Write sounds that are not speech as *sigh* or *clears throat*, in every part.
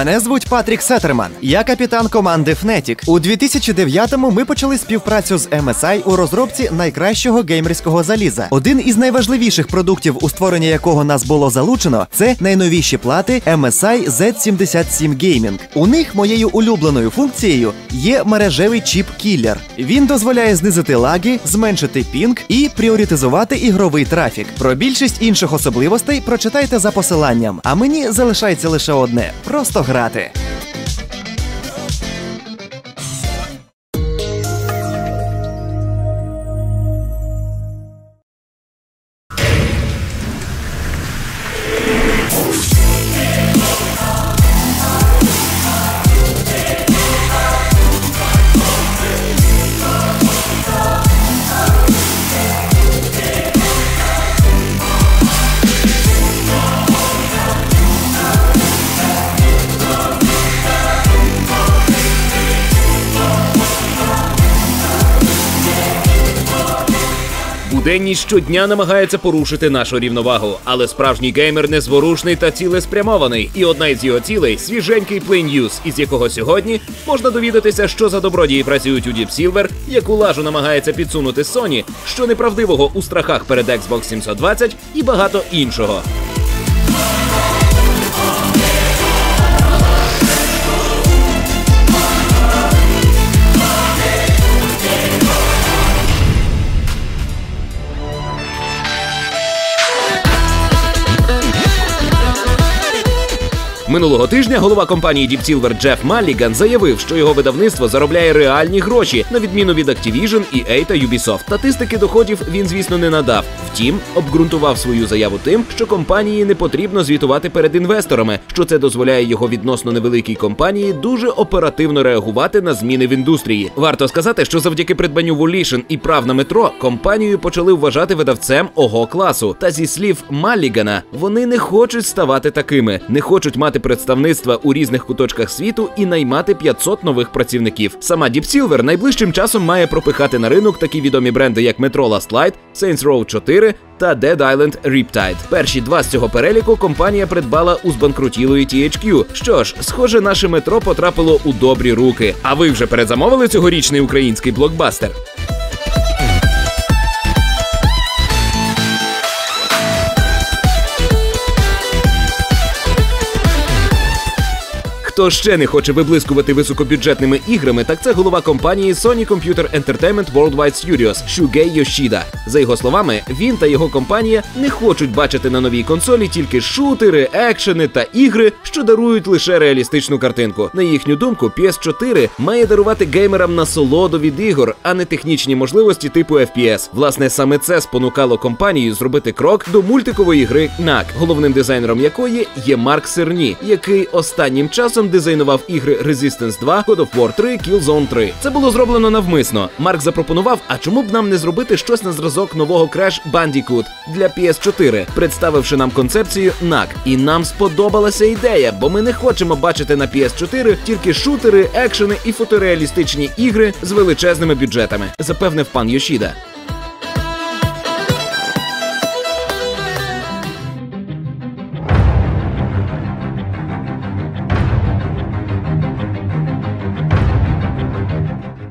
Мене звуть Патрік Сетерман. Я капітан команди Fnatic. У 2009-му ми почали співпрацю з MSI у розробці найкращого геймерського заліза. Один із найважливіших продуктів, у створення якого нас було залучено, це найновіші плати MSI Z77 Gaming. У них моєю улюбленою функцією є мережевий чіп кілер. Він дозволяє знизити лаги, зменшити пінг і пріоритизувати ігровий трафік. Про більшість інших особливостей прочитайте за посиланням. А мені залишається лише одне просто Socrate. Буденність щодня намагається порушити нашу рівновагу, але справжній геймер незворушний та цілеспрямований. І одна із його цілей свіженький Play News, із якого сьогодні можна довідатися, що за добродії працюють у Deep Silver, яку лажу намагається підсунути Sony, що неправдивого у страхах перед Xbox 720 і багато іншого. Минулого тижня голова компанії Deep Silver Джеф Малліган заявив, що його видавництво заробляє реальні гроші, на відміну від Activision, EA та Ubisoft. Статистики доходів він, звісно, не надав. Втім, обґрунтував свою заяву тим, що компанії не потрібно звітувати перед інвесторами, що це дозволяє його відносно невеликій компанії дуже оперативно реагувати на зміни в індустрії. Варто сказати, що завдяки придбанню Volition і прав на метро компанію почали вважати видавцем ого класу. Та зі слів Маллігана, вони не хочуть ставати такими, не хочуть мати представництва у різних куточках світу і наймати 500 нових працівників. Сама Deep Silver найближчим часом має пропихати на ринок такі відомі бренди, як Metro Last Light, Saints Row 4 та Dead Island Riptide. Перші два з цього переліку компанія придбала у збанкрутілої THQ. Що ж, схоже, наше метро потрапило у добрі руки. А ви вже передзамовили цьогорічний український блокбастер? Хто ще не хоче виблискувати високобюджетними іграми, так це голова компанії Sony Computer Entertainment Worldwide Studios Шугей Йошіда. За його словами, він та його компанія не хочуть бачити на новій консолі тільки шутери, екшени та ігри, що дарують лише реалістичну картинку. На їхню думку, PS4 має дарувати геймерам насолоду від ігор, а не технічні можливості типу FPS. Власне, саме це спонукало компанію зробити крок до мультикової гри NAC, головним дизайнером якої є Марк Серні, який останнім часом дизайнував ігри Resistance 2, God of War 3, Killzone 3. Це було зроблено навмисно. Марк запропонував, а чому б нам не зробити щось на зразок нового Crash Bandicoot для PS4, представивши нам концепцію NAC. І нам сподобалася ідея, бо ми не хочемо бачити на PS4 тільки шутери, екшени і фотореалістичні ігри з величезними бюджетами, запевнив пан Йошіда.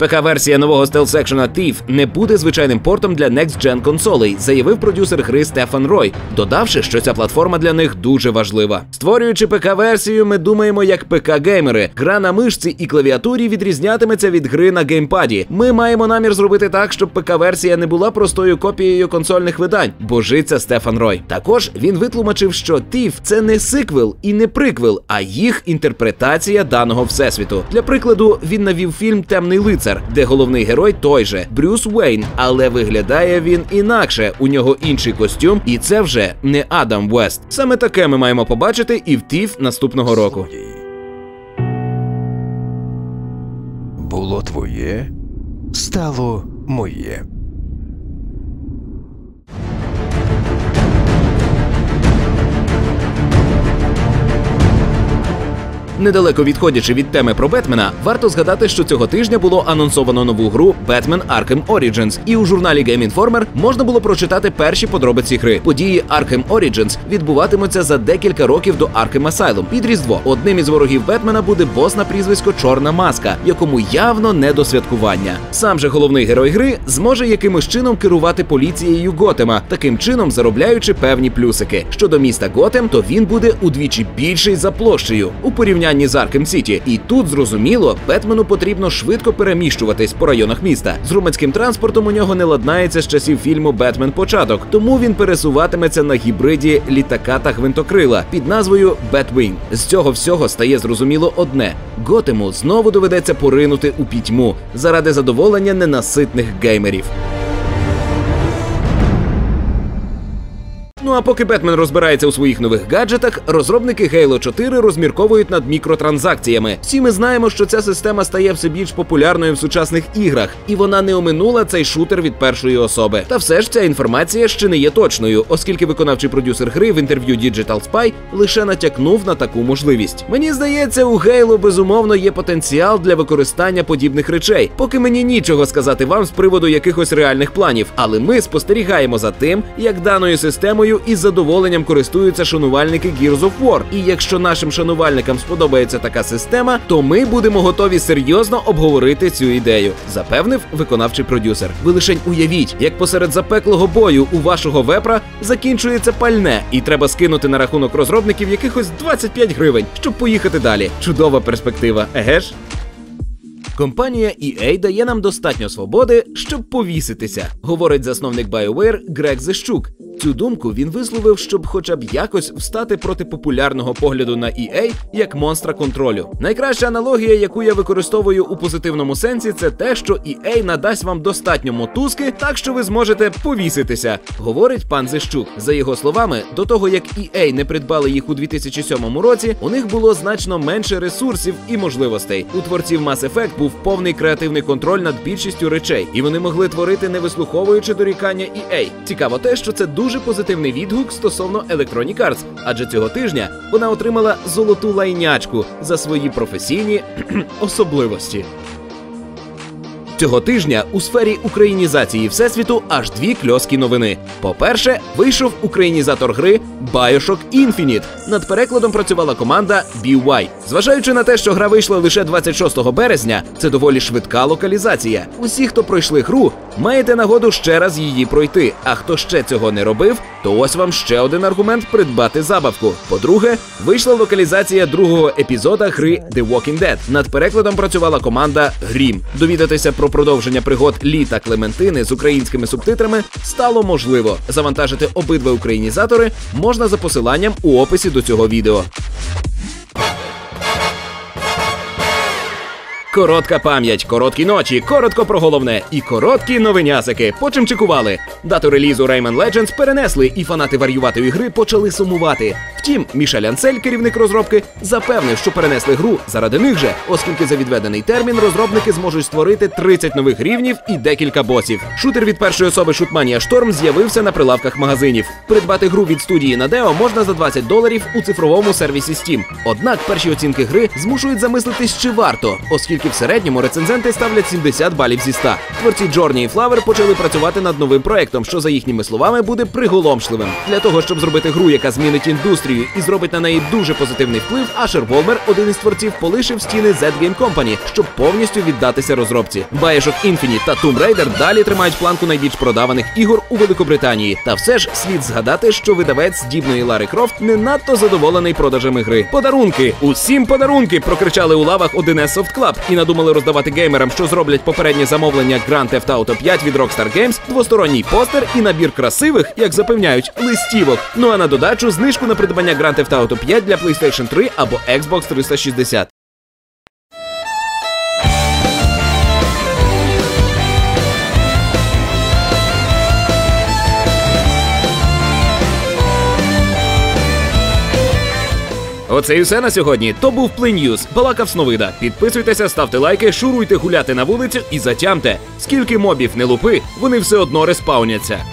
ПК-версія нового стелс-екшена Thief не буде звичайним портом для Next-Gen консолей, заявив продюсер гри Стефан Рой, додавши, що ця платформа для них дуже важлива. Створюючи ПК-версію, ми думаємо як ПК-геймери. Гра на мишці і клавіатурі відрізнятиметься від гри на геймпаді. Ми маємо намір зробити так, щоб ПК-версія не була простою копією консольних видань, божиться Стефан Рой. Також він витлумачив, що Thief – це не сиквел і не приквел, а їх інтерпретація даного всесвіту. Для прикладу, він навів фільм Темний лицар, де головний герой той же Брюс Уейн, але виглядає він інакше. У нього інший костюм, і це вже не Адам Вест. Саме таке ми маємо побачити і в ТІФ наступного року. Було твоє, стало моє. Недалеко відходячи від теми про Бетмена, варто згадати, що цього тижня було анонсовано нову гру Batman Arkham Origins, і у журналі Game Informer можна було прочитати перші подробиці гри. Події Arkham Origins відбуватимуться за декілька років до Arkham Asylum. Під різдво одним із ворогів Бетмена буде бос на прізвисько Чорна Маска, якому явно не до святкування. Сам же головний герой гри зможе якимось чином керувати поліцією Готема, таким чином заробляючи певні плюсики. Щодо міста Готем, то він буде удвічі більший за площею у порівнянні з Аркем Сіті. І тут зрозуміло, Бетмену потрібно швидко переміщуватись по районах міста. З громадським транспортом у нього не ладнається з часів фільму Бетмен Початок, тому він пересуватиметься на гібриді літака та гвинтокрила під назвою Бетвінг. З цього всього стає зрозуміло одне: Готему знову доведеться поринути у пітьму заради задоволення ненаситних геймерів. Ну а поки Бетмен розбирається у своїх нових гаджетах, розробники Halo 4 розмірковують над мікротранзакціями. Всі ми знаємо, що ця система стає все більш популярною в сучасних іграх, і вона не оминула цей шутер від першої особи. Та все ж ця інформація ще не є точною, оскільки виконавчий продюсер гри в інтерв'ю Digital Spy лише натякнув на таку можливість. Мені здається, у Halo безумовно є потенціал для використання подібних речей. Поки мені нічого сказати вам з приводу якихось реальних планів, але ми спостерігаємо за тим, як даною системою із задоволенням користуються шанувальники Gears of War. І якщо нашим шанувальникам сподобається така система, то ми будемо готові серйозно обговорити цю ідею, запевнив виконавчий продюсер. Ви лишень уявіть, як посеред запеклого бою у вашого вепра закінчується пальне, і треба скинути на рахунок розробників якихось 25 гривень, щоб поїхати далі. Чудова перспектива, еге ж? Компанія EA дає нам достатньо свободи, щоб повіситися, говорить засновник BioWare Грег Зещук. Цю думку він висловив, щоб хоча б якось встати проти популярного погляду на EA як монстра контролю. Найкраща аналогія, яку я використовую у позитивному сенсі, це те, що EA надасть вам достатньо мотузки, так що ви зможете повіситися, говорить пан Зещук. За його словами, до того як EA не придбали їх у 2007 році, у них було значно менше ресурсів і можливостей. У творців Mass Effect був повний креативний контроль над більшістю речей, і вони могли творити, не вислуховуючи дорікання EA. Цікаво те, що це дуже позитивний відгук стосовно Electronic Arts, адже цього тижня вона отримала золоту лайнячку за свої професійні *clears throat* особливості. Цього тижня у сфері українізації всесвіту аж дві кльоскі новини. По-перше, вийшов українізатор гри Bioshock Infinite. Над перекладом працювала команда BY. Зважаючи на те, що гра вийшла лише 26 березня, це доволі швидка локалізація. Усі, хто пройшли гру, маєте нагоду ще раз її пройти. А хто ще цього не робив, то ось вам ще один аргумент придбати забавку. По-друге, вийшла локалізація другого епізода гри The Walking Dead. Над перекладом працювала команда Грім. Довідатися про продовження пригод Лі та Клементини з українськими субтитрами стало можливо. Завантажити обидва українізатори можна за посиланням у описі до цього відео. Коротка пам'ять, короткі ночі, коротко про головне і короткі новинясики. Почимчикували. Дату релізу Rayman Legends перенесли, і фанати варюватої гри почали сумувати. Втім, Мішель Ансель, керівник розробки, запевнив, що перенесли гру заради них же, оскільки за відведений термін розробники зможуть створити 30 нових рівнів і декілька босів. Шутер від першої особи Шутманія Шторм з'явився на прилавках магазинів. Придбати гру від студії Надео можна за 20 доларів у цифровому сервісі Steam. Однак перші оцінки гри змушують замислитись, чи варто, оскільки в середньому рецензенти ставлять 70 балів зі 100. Творці Джорні і Флавер почали працювати над новим проектом, що за їхніми словами буде приголомшливим. Для того щоб зробити гру, яка змінить індустрію і зробить на неї дуже позитивний вплив, Ашер Волмер, один із творців, полишив стіни Z Game Company, щоб повністю віддатися розробці. Bioshock Infinite та Tomb Raider далі тримають планку найбільш продаваних ігор у Великобританії. Та все ж слід згадати, що видавець здібної Лари Крофт не надто задоволений продажами гри. Подарунки! Усім подарунки! прокричали у лавах 1С Soft Club і надумали роздавати геймерам, що зроблять попереднє замовлення Grand Theft Auto 5 від Rockstar Games, двосторонній постер і набір красивих, як запевняють, листівок. Ну а на додачу знижку на придбання Grand Theft Auto 5 для PlayStation 3 або Xbox 360. Оце і все на сьогодні. То був Плин'юз. Балакав Сновида. Підписуйтеся, ставте лайки, шуруйте гуляти на вулицю і затямте. Скільки мобів не лупи, вони все одно респауняться.